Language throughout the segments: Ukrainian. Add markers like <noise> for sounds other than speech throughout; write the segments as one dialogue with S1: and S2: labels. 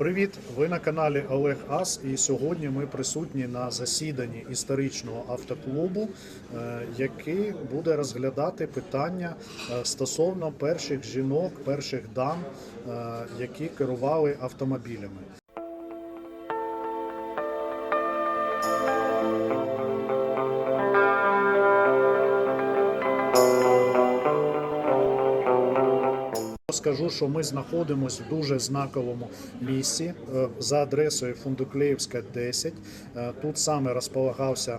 S1: Привіт! Ви на каналі Олег Ас. І сьогодні ми присутні на засіданні історичного автоклубу, е, який буде розглядати питання е, стосовно перших жінок, перших дам, е, які керували автомобілями. Скажу, що ми знаходимося в дуже знаковому місці е, за адресою Фундуклеївська 10. Е, Тут саме розполагався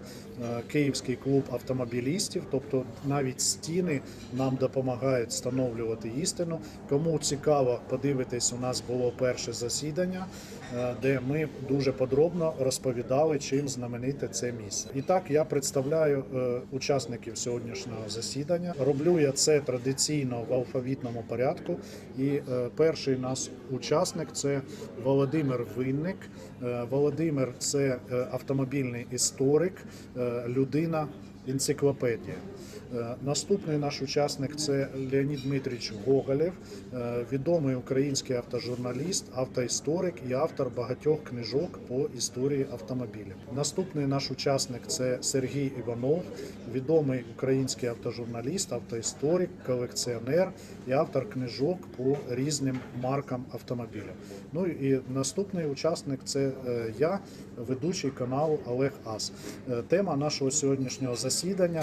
S1: Київський клуб автомобілістів, тобто навіть стіни нам допомагають встановлювати істину. Кому цікаво подивитись, у нас було перше засідання, е, де ми дуже подробно розповідали, чим знамените це місце. І так я представляю е, учасників сьогоднішнього засідання. Роблю я це традиційно в алфавітному порядку. І е, перший наш учасник це Володимир Винник. Е, Володимир це е, автомобільний історик, е, людина. Енциклопедія. Е, Наступний наш учасник це Леонід Дмитрич Гоголєв, е, відомий український автожурналіст, автоісторик і автор багатьох книжок по історії автомобілів. Наступний наш учасник це Сергій Іванов, відомий український автожурналіст, автоісторик, колекціонер і автор книжок по різним маркам автомобілів. Ну і наступний учасник це е, я, ведучий каналу Олег Ас. Тема нашого сьогоднішнього засідання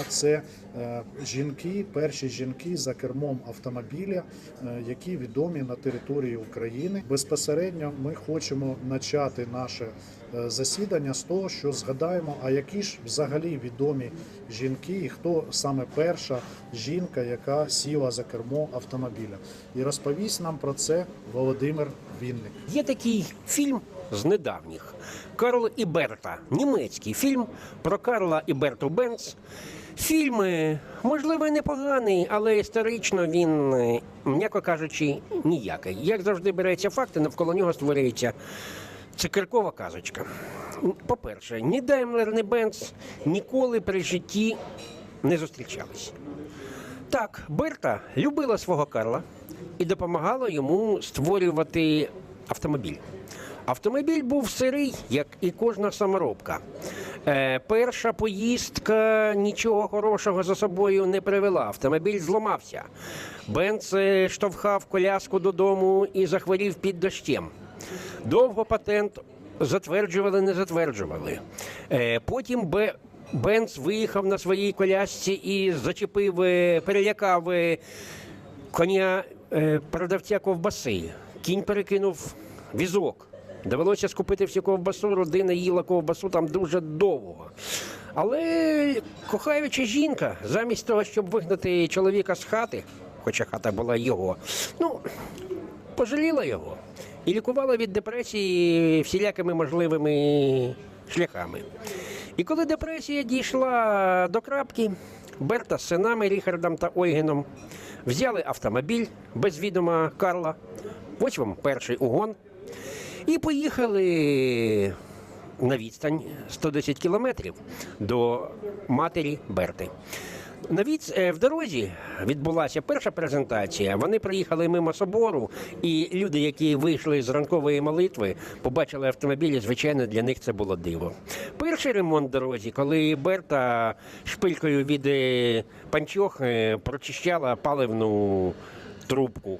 S1: це е, жінки, перші жінки за кермом автомобіля, е, які відомі на території України. Безпосередньо ми хочемо почати наше е, засідання з того, що згадаємо, а які ж взагалі відомі жінки, і хто саме перша жінка, яка сіла за кермо автомобіля. І розповість нам про це Володимир Вінник.
S2: Є такий фільм з недавніх Карл і Берта. Німецький фільм про Карла і Берту Бенц. Фільм, можливо, непоганий, але історично він, е, м'яко кажучи, ніякий. Як завжди береться факти, навколо нього створюється цикеркова казочка. По-перше, ні Даймлер, ні Бенц ніколи при житті не зустрічались. Так, Берта любила свого Карла і допомагала йому створювати автомобіль. Автомобіль був сирий, як і кожна саморобка. Е, перша поїздка нічого хорошого за собою не привела. Автомобіль зламався. Бенц е, штовхав коляску додому і захворів під дощем. Довго патент затверджували, не затверджували. Е, потім Б. Бенц виїхав на своїй колясці і зачепив, е, перелякав е, коня продавця ковбаси. Кінь перекинув візок. Довелося скупити всю ковбасу, родина їла ковбасу там дуже довго. Але кохаюча жінка, замість того, щоб вигнати чоловіка з хати, хоча хата була його, ну, пожаліла його і лікувала від депресії всілякими можливими шляхами. І коли депресія дійшла до крапки, Берта з синами Ріхардом та Ойгеном взяли автомобіль без відома Карла. Ось вам перший угон. І поїхали на відстань 110 кілометрів до матері Берти. На від... е, в дорозі відбулася перша презентація. Вони приїхали мимо собору, і люди, які вийшли з ранкової молитви, побачили автомобілі. Звичайно, для них це було диво. Перший ремонт дорозі, коли Берта шпилькою від е, панчох е, прочищала паливну трубку.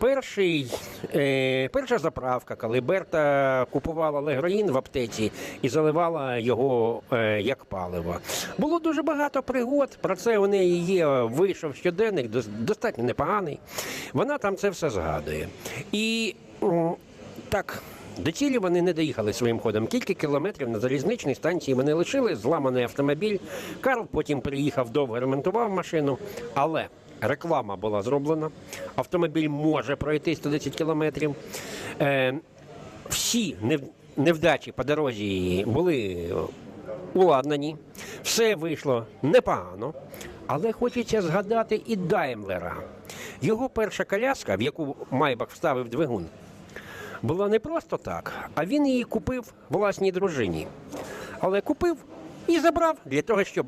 S2: Перший, е, перша заправка, коли Берта купувала легроїн в аптеці і заливала його е, як паливо. Було дуже багато пригод. Про це у неї є. Вийшов щоденник, достатньо непоганий. Вона там це все згадує. І так. До цілі вони не доїхали своїм ходом. Кілька кілометрів на залізничній станції вони лишили зламаний автомобіль. Карл потім приїхав довго ремонтував машину, але реклама була зроблена. Автомобіль може пройти 110 кілометрів. Е, всі невдачі по дорозі були уладнані. Все вийшло непогано. Але хочеться згадати і Даймлера. Його перша коляска, в яку Майбах вставив двигун, була не просто так, а він її купив власній дружині. Але купив і забрав для того, щоб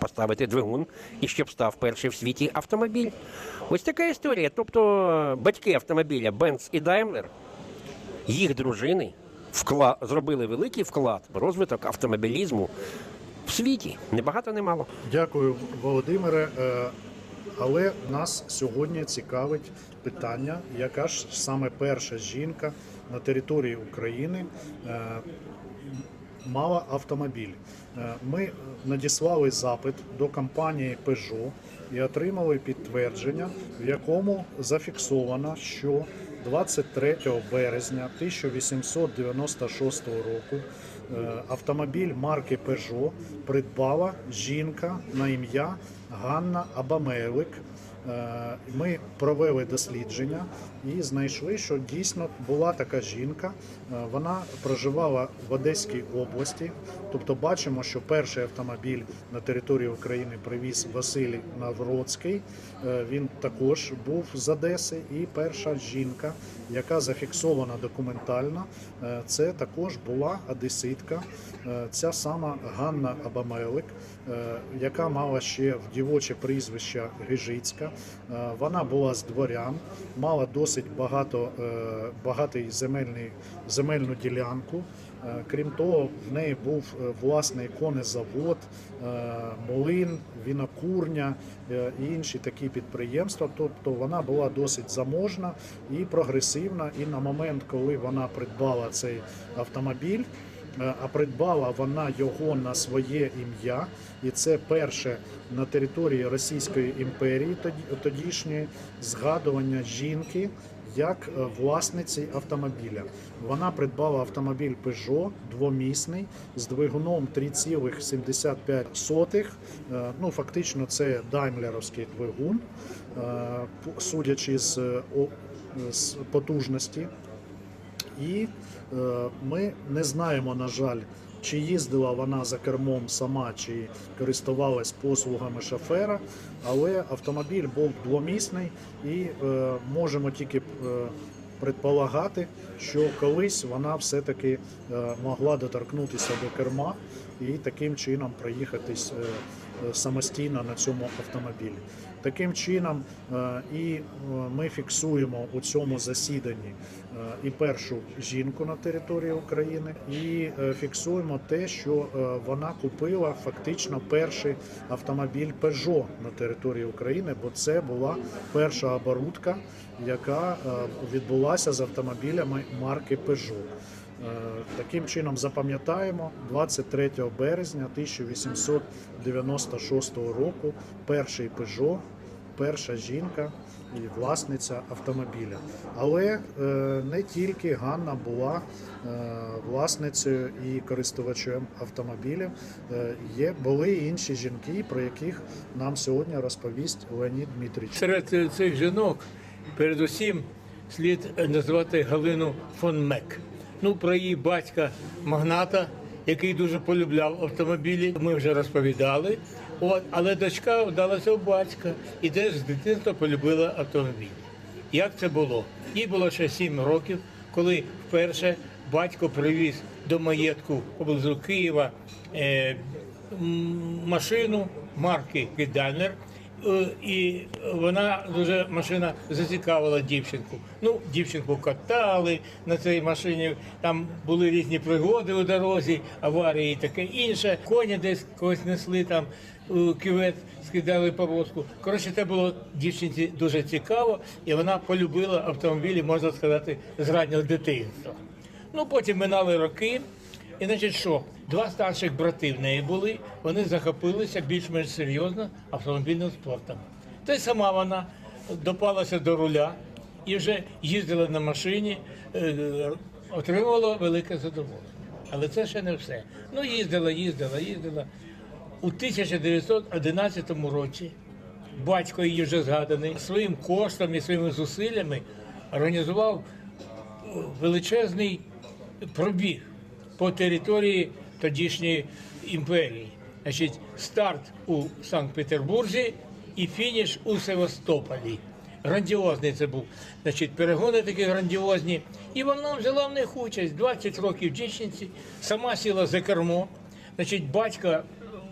S2: поставити двигун і щоб став перший в світі автомобіль. Ось така історія. Тобто батьки автомобіля Бенц і Даймлер їх дружини вкла... зробили великий вклад в розвиток автомобілізму в світі. Не багато, не мало.
S1: Дякую, Володимире. Е, Але нас сьогодні цікавить питання, яка ж саме перша жінка на території України е, мала автомобіль. Е, Ми надіслали запит до компанії Peugeot і отримали підтвердження, в якому зафіксовано, що 23 березня 1896 року е, автомобіль марки Peugeot придбала жінка на ім'я Ганна Абамелик. Е, Ми провели дослідження і знайшли, що дійсно була така жінка. Е, Вона проживала в Одеській області. Тобто бачимо, що перший автомобіль на території України привіз Василій Навроцький. Е, Він також був з Одеси. І перша жінка, яка зафіксована документально, е, це також була одеситка. Ця сама Ганна Абамелик, яка мала ще в дівоче прізвище Гижицька. Вона була з дворян, мала досить багато, багатий земельний, земельну ділянку. Е, Крім того, в неї був е, власний конезавод, е, млин, вінокурня і інші такі підприємства. Тобто вона була досить заможна і прогресивна. І на момент, коли вона придбала цей автомобіль, а придбала вона його на своє ім'я, і це перше на території Російської імперії тоді- тодішньої згадування жінки як е, власниці автомобіля. Вона придбала автомобіль Peugeot двомісний з двигуном 3,75. Е, Ну, фактично, це даймлеровський двигун, е, судячи з, потужності. І ми не знаємо, на жаль, чи їздила вона за кермом сама, чи користувалась послугами шофера, але автомобіль був двомісний і е, можемо тільки е, предполагати, що колись вона все-таки е, могла доторкнутися до керма і таким чином проїхатись е, е, самостійно на цьому автомобілі. Таким чином, е, і е, ми фіксуємо у цьому засіданні е, і першу жінку на території України, і фіксуємо те, що вона купила фактично перший автомобіль Peugeot на території України, бо це була перша оборудка, яка відбулася з автомобілями марки Peugeot. Е, Таким чином запам'ятаємо 23 березня 1896 року перший Peugeot, перша жінка і власниця автомобіля. Але е, не тільки Ганна була е, власницею і користувачем автомобілів. Є були інші жінки, про яких нам сьогодні розповість Леонід Дмитрич.
S3: Серед цих жінок передусім слід назвати Галину фон Мек. Ну, про її батька магната, який дуже полюбляв автомобілі. Ми вже розповідали. От, але дочка вдалася у батька і теж з дитинства полюбила автомобіль. Як це було? Їй було ще 7 років, коли вперше батько привіз до маєтку поблизу Києва е, машину марки Гедальнер. Е, І вона дуже машина зацікавила дівчинку. Ну, дівчинку катали на цій машині. Там були різні пригоди у дорозі, аварії і таке інше. Коні десь когось несли там кювет, скидали повозку. Коротше, це було дівчинці дуже цікаво, і вона полюбила автомобілі, можна сказати, з раннього дитинства. Ну потім минали роки. І значить, що два старших брати в неї були, вони захопилися більш-менш серйозно автомобільним спортом. Та й сама вона допалася до руля і вже їздила на машині, е, отримувала велике задоволення. Але це ще не все. Ну, їздила, їздила, їздила. У 1911 році батько її вже згаданий своїм коштом і своїми зусиллями організував величезний пробіг по території тодішньої імперії. Значить, старт у Санкт-Петербурзі і фініш у Севастополі. Грандіозний це був. Значить, перегони такі грандіозні. І вона взяла в них участь 20 років дівчинці, сама сіла за кермо. Значить, батька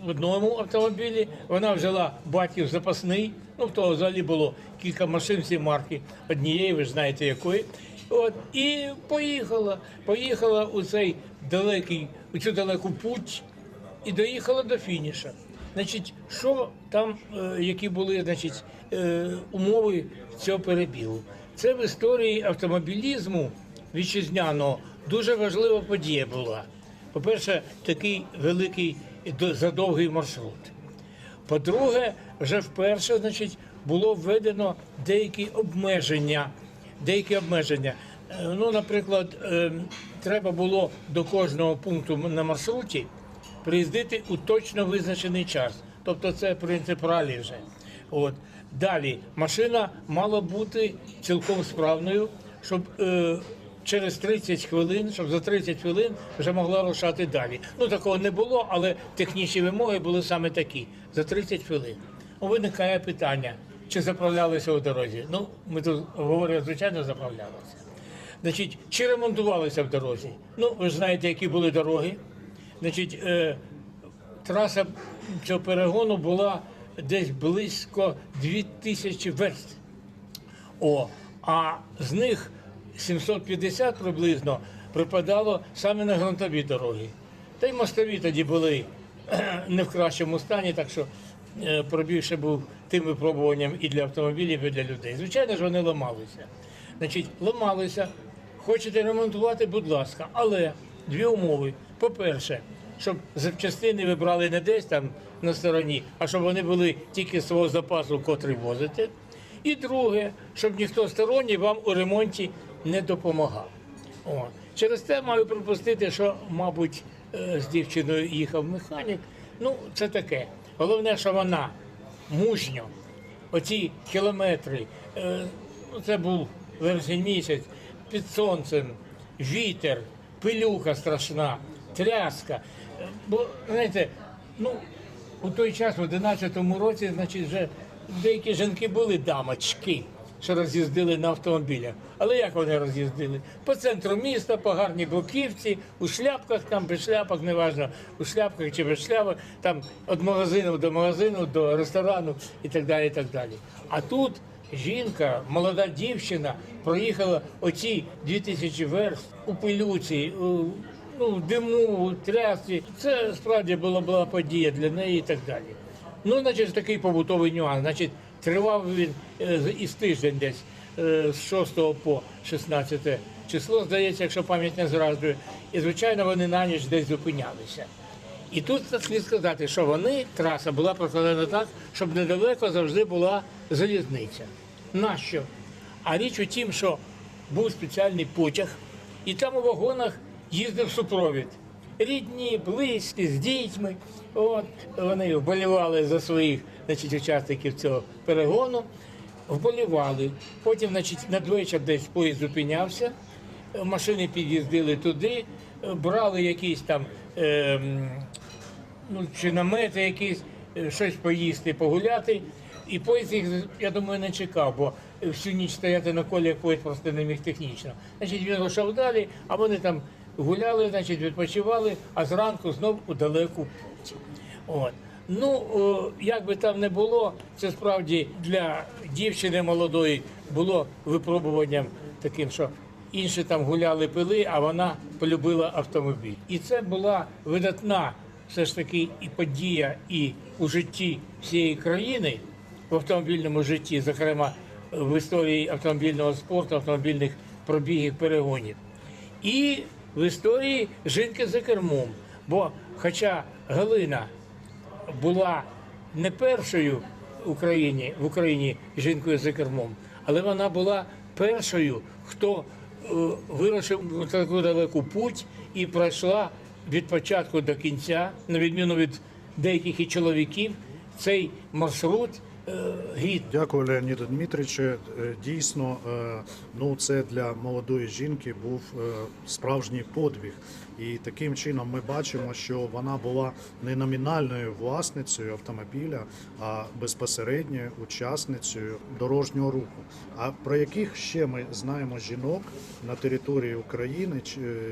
S3: в одному автомобілі, вона взяла батьків запасний. Ну, в того взагалі було кілька машин всі марки, однієї, ви ж знаєте якої. От, і поїхала. Поїхала у цей далекий, у цю далеку путь і доїхала до фініша. Значить, що там, е, які були значить, е, умови цього перебігу? Це в історії автомобілізму вітчизняного дуже важлива подія була. По-перше, такий великий задовгий маршрут. По-друге, вже вперше значить, було введено деякі обмеження. Деякі обмеження. Е, Ну, наприклад, е, треба було до кожного пункту на маршруті приїздити у точно визначений час. Тобто це принцип ралі вже. От. Далі машина мала бути цілком справною, щоб е, через 30 хвилин, щоб за 30 хвилин вже могла рушати далі. Ну такого не було, але технічні вимоги були саме такі: за 30 хвилин. Ну, Виникає питання, чи заправлялися у дорозі. Ну, ми тут говоримо, звичайно, заправлялися. Значить, чи ремонтувалися в дорозі? Ну, ви знаєте, які були дороги. Значить, е, траса цього перегону була десь близько 2000 верст. О, а з них 750 приблизно припадало саме на ґрунтові дороги. Та й мостові тоді були <clears throat> не в кращому стані, так що е, пробіг ще був тим випробуванням і для автомобілів, і для людей. Звичайно ж, вони ламалися. Значить, ламалися. Хочете ремонтувати, будь ласка, але дві умови. По-перше, щоб запчастини ви брали не десь там на стороні, а щоб вони були тільки з свого запасу, котрий возите. І друге, щоб ніхто сторонній вам у ремонті не допомагав. О. Через те маю припустити, що, мабуть, е, з дівчиною їхав механік. Ну, це таке. Головне, що вона мужньо, оці кілометри, е, ну, це був вересень місяць, під сонцем, вітер, пилюка страшна, тряска. Е, Бо, знаєте, ну, у той час, в 11-му році, значить, вже деякі жінки були дамочки, що роз'їздили на автомобілях. Але як вони роз'їздили? По центру міста, по гарній бруківці, у шляпках, там без шляпок, неважно, у шляпках чи без шляпок, там від магазину до магазину, до ресторану і так далі. І так далі. А тут жінка, молода дівчина, проїхала оці 2000 верст у пилюці, у, ну, диму, трясці. Це справді була, була подія для неї і так далі. Ну, значить, такий побутовий нюанс. Значить, тривав він е, із тиждень десь е, з 6 по 16 число, здається, якщо пам'ять не зраджує. І, звичайно, вони на ніч десь зупинялися. І тут слід сказати, що вони, траса була прокладена так, щоб недалеко завжди була залізниця. Нащо? А річ у тім, що був спеціальний потяг, і там у вагонах їздив супровід. Рідні, близькі, з дітьми. От, вони вболівали за своїх значить, учасників цього перегону, вболівали. Потім, значить, надвечір десь поїзд зупинявся, е, машини під'їздили туди, е, брали якісь там ем, ну, чи намети якісь, е, щось поїсти, погуляти. І поїзд їх, я думаю, не чекав, бо всю ніч стояти на колі поїзд просто не міг технічно. Значить, він рушав далі, а вони там гуляли, значить, відпочивали, а зранку знов у далеку путь. От. Ну, о, як би там не було, це справді для дівчини молодої було випробуванням таким, що інші там гуляли пили, а вона полюбила автомобіль. І це була видатна все ж таки і подія, і у житті всієї країни, в автомобільному житті, зокрема в історії автомобільного спорту, автомобільних пробігів, перегонів. І в історії жінки за кермом. Бо, хоча Галина була не першою в Україні, в Україні жінкою за кермом, але вона була першою, хто е, вирушив в таку далеку путь і пройшла від початку до кінця, на відміну від деяких і чоловіків, цей маршрут.
S1: Дякую, Леоніду Дмитричу. Е, Дійсно, е, ну це для молодої жінки був е, справжній подвиг. І таким чином ми бачимо, що вона була не номінальною власницею автомобіля, а безпосередньою учасницею дорожнього руху. А про яких ще ми знаємо жінок на території України,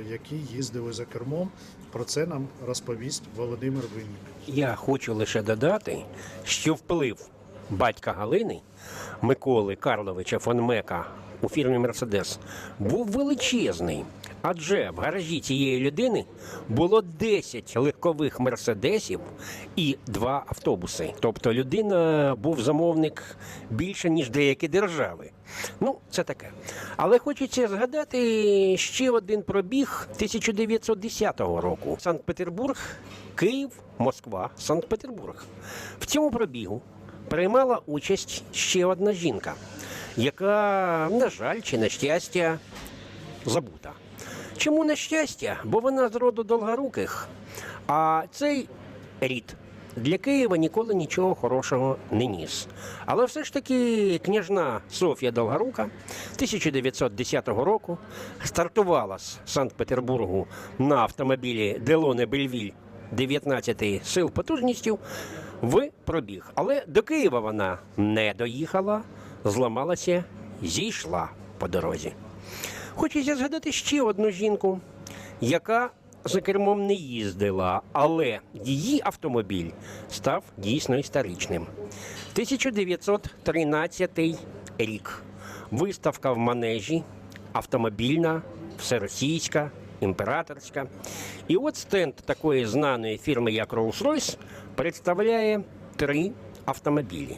S1: які їздили за кермом, про це нам розповість Володимир Винник.
S2: Я хочу лише додати, що вплив батька Галини Миколи Карловича фон Мека у фірмі Мерседес був величезний. Адже в гаражі цієї людини було 10 легкових мерседесів і два автобуси. Тобто людина був замовник більше, ніж деякі держави. Ну, це таке. Але хочеться згадати ще один пробіг 1910 року. Санкт-Петербург, Київ, Москва, Санкт-Петербург. В цьому пробігу приймала участь ще одна жінка, яка, на жаль, чи на щастя, забута. Чому на щастя? Бо вона з роду довгоруких, а цей рід для Києва ніколи нічого хорошого не ніс. Але все ж таки княжна Софія Долгорука 1910 року стартувала з Санкт-Петербургу на автомобілі Делоне Бельвіль 19 сил потужністю в пробіг. Але до Києва вона не доїхала, зламалася, зійшла по дорозі. Хочеться згадати ще одну жінку, яка за кермом не їздила, але її автомобіль став дійсно історичним. 1913 рік. Виставка в манежі, автомобільна, всеросійська, імператорська. І от стенд такої знаної фірми, як Rolls-Royce, представляє три автомобілі.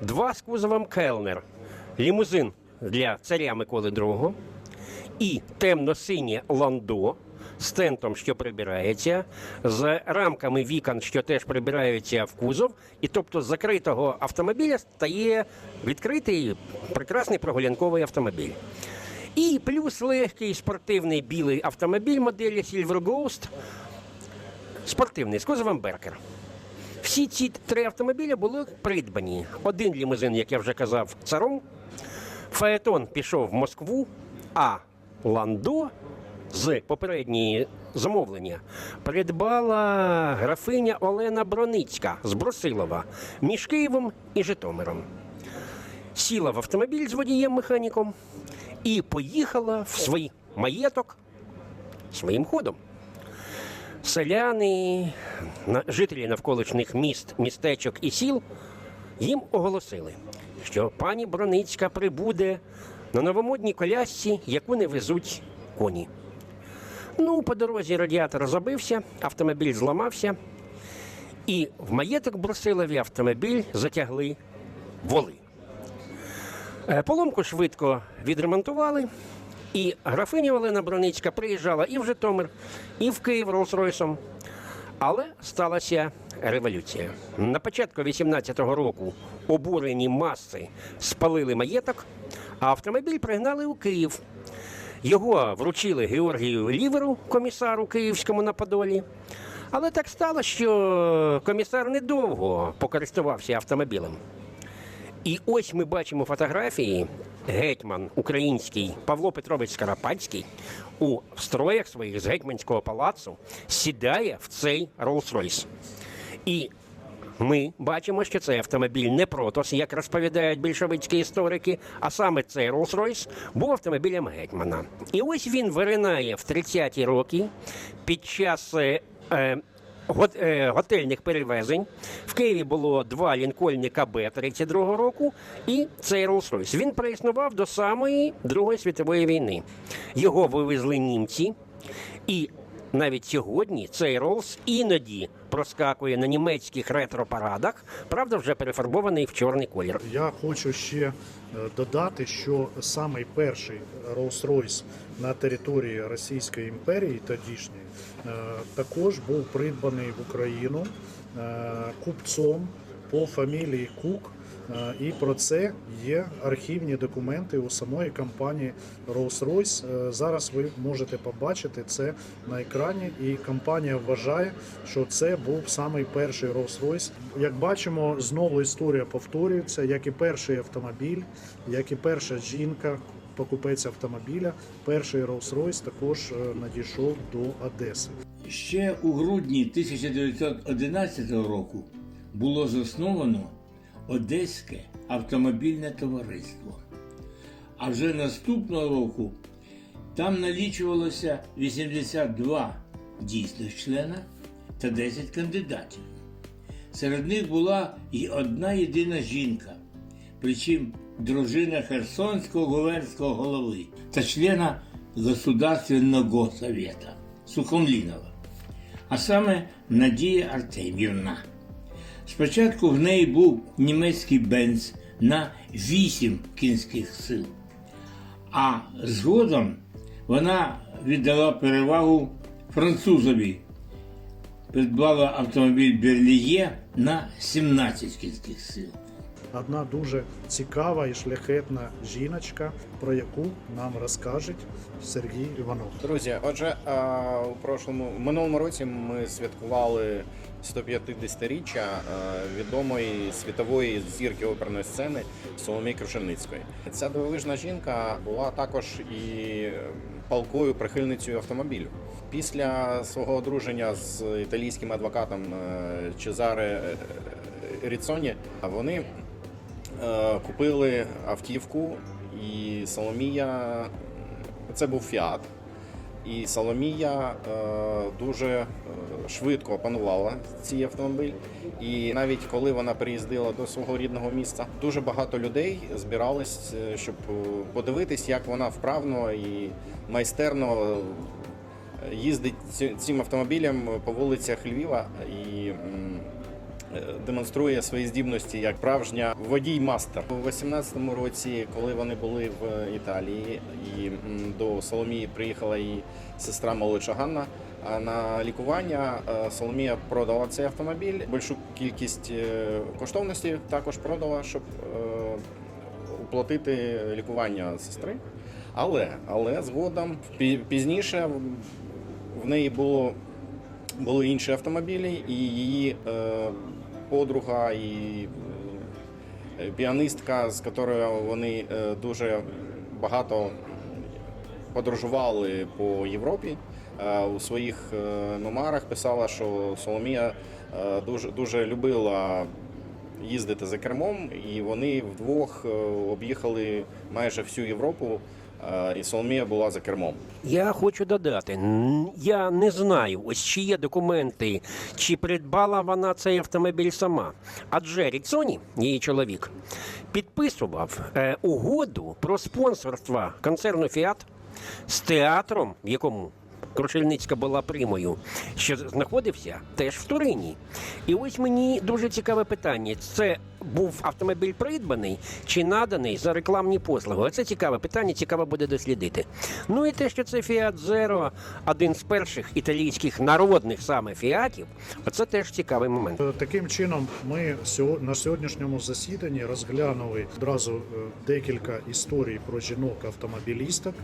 S2: Два з кузовом Келнер, лімузин для царя Миколи II і темно-синє ландо з тентом, що прибирається, з рамками вікон, що теж прибираються в кузов, і тобто з закритого автомобіля стає відкритий прекрасний прогулянковий автомобіль. І плюс легкий спортивний білий автомобіль моделі Silver Ghost, спортивний з кузовом Беркер. Всі ці три автомобілі були придбані. Один лімузин, як я вже казав, царом. Фаетон пішов в Москву, а Ландо з попередньої замовлення придбала графиня Олена Броницька з Брусилова між Києвом і Житомиром. Сіла в автомобіль з водієм-механіком і поїхала в свій маєток своїм ходом. Селяни, жителі навколишніх міст, містечок і сіл їм оголосили, що пані Броницька прибуде на новомодній колясці, яку не везуть коні. Ну, по дорозі радіатор забився, автомобіль зламався, і в маєток Брусилові автомобіль затягли воли. Е, Поломку швидко відремонтували, і графиня Олена Броницька приїжджала і в Житомир, і в Київ Роллс-Ройсом. Але сталася революція. На початку 18-го року обурені маси спалили маєток, а автомобіль пригнали у Київ. Його вручили Георгію Ліверу, комісару київському на Подолі. Але так стало, що комісар недовго покористувався автомобілем. І ось ми бачимо фотографії. Гетьман український Павло Петрович Скарапатський у строях своїх з гетьманського палацу сідає в цей Rolls-Royce. І ми бачимо, що цей автомобіль не протос, як розповідають більшовицькі історики, а саме цей Rolls-Royce був автомобілем гетьмана. І ось він виринає в 30-ті роки під час. е, готельних перевезень. В Києві було два лінкольні КБ 32-го року і цей Rolls-Royce. Він проіснував до самої Другої світової війни. Його вивезли німці, і навіть сьогодні цей Rolls іноді проскакує на німецьких ретро-парадах, правда, вже перефарбований в чорний колір.
S1: Я хочу ще е, додати, що самий перший Rolls-Royce на території Російської імперії тодішньої е, також був придбаний в Україну е, купцом по фамілії Кук. Е, І про це є архівні документи у самої компанії Rolls-Royce. Зараз ви можете побачити це на екрані, і компанія вважає, що це був самий перший Rolls-Royce. Як бачимо, знову історія повторюється, як і перший автомобіль, як і перша жінка. Покупець автомобіля, перший Rolls-Royce також е, надійшов до Одеси.
S4: Ще у грудні 1911 року було засновано Одеське автомобільне товариство. А вже наступного року там налічувалося 82 дійсних члена та 10 кандидатів. Серед них була і одна єдина жінка. Причому дружина Херсонського губернського голови та члена Государственного Совета Сухомлінова, а саме Надія Артемівна. Спочатку в неї був німецький бенз на 8 кінських сил, а згодом вона віддала перевагу французові, придбала автомобіль Берліє на 17 кінських сил.
S1: Одна дуже цікава і шляхетна жіночка, про яку нам розкаже Сергій Іванов.
S5: Друзі, отже, у прошлому минулому році ми святкували 150-річчя е, відомої світової зірки оперної сцени Соломії Крушельницької. Ця дивовижна жінка була також і палкою прихильницею автомобілю. Після свого одруження з італійським адвокатом е, Чезаре е, Ріцоні вони е, купили автівку, і Соломія це був Фіат. І Соломія е, дуже е, швидко опанувала цей автомобіль. І навіть коли вона приїздила до свого рідного міста, дуже багато людей збирались, е, щоб е, подивитись, як вона вправно і майстерно е, їздить цим автомобілем по вулицях Львова і е, демонструє свої здібності як справжня водій-мастер. У 18-му році, коли вони були в Італії, і до Соломії приїхала її сестра молодша Ганна. А на лікування е, Соломія продала цей автомобіль. Більшу кількість е, коштовності також продала, щоб е, оплатити лікування сестри. Але, але згодом пізніше в- неї було були інші автомобілі, і її подруга і е, піаністка, з якою вони е, дуже багато подорожували по Європі. е, У своїх мемуарах писала, що Соломія дуже, дуже любила їздити за кермом, і вони вдвох об'їхали майже всю Європу, і Соломія була за кермом.
S2: Я хочу додати, я не знаю, ось чи є документи, чи придбала вона цей автомобіль сама. Адже Ріцоні, її чоловік, підписував е, угоду про спонсорство концерну Фіат з театром, в якому Крушельницька була примою, що знаходився теж в Турині. І ось мені дуже цікаве питання: це був автомобіль придбаний чи наданий за рекламні послуги? Оце цікаве питання, цікаво буде дослідити. Ну і те, що це Fiat Zero, один з перших італійських народних саме фіатів, оце теж цікавий момент.
S1: Е, Таким чином, ми на сьогоднішньому засіданні розглянули одразу е, декілька історій про жінок-автомобілісток.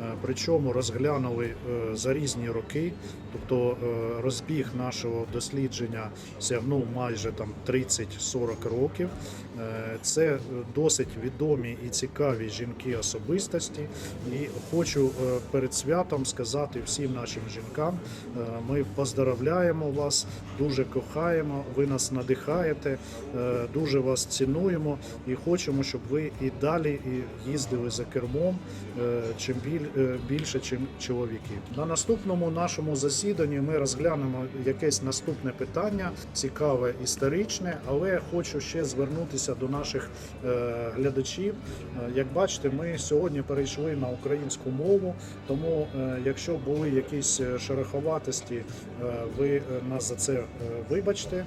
S1: Е, Причому розглянули за різні роки, тобто розбіг нашого дослідження сягнув майже там 30-40 років. Е, Це досить відомі і цікаві жінки особистості. І хочу е, перед святом сказати всім нашим жінкам: е, ми поздоровляємо вас, дуже кохаємо, ви нас надихаєте, дуже вас цінуємо і хочемо, щоб ви і далі їздили за кермом чим більше, чим чоловіки. На наступному нашому засіданні ми розглянемо якесь наступне питання, цікаве історичне, але хочу ще звернутися до наших е, глядачів. Е, Як бачите, ми сьогодні перейшли на українську мову, тому е, якщо були якісь шероховатості, ви нас за це вибачте.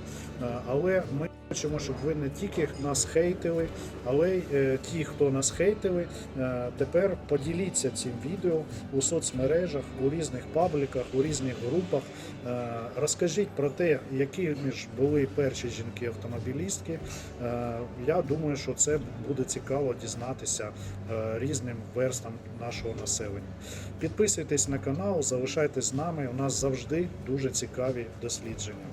S1: Але ми хочемо, щоб ви не тільки нас хейтили, але й е, ті, хто нас хейтили, е, тепер поділіться цим відео у соцмережах, у різних пабліках, у різних групах. Е, Розкажіть про те, якими ж були перші жінки-автомобілістки. Я думаю, що це буде цікаво дізнатися різним верстам нашого населення. Підписуйтесь на канал, залишайтесь з нами. У нас завжди дуже цікаві дослідження.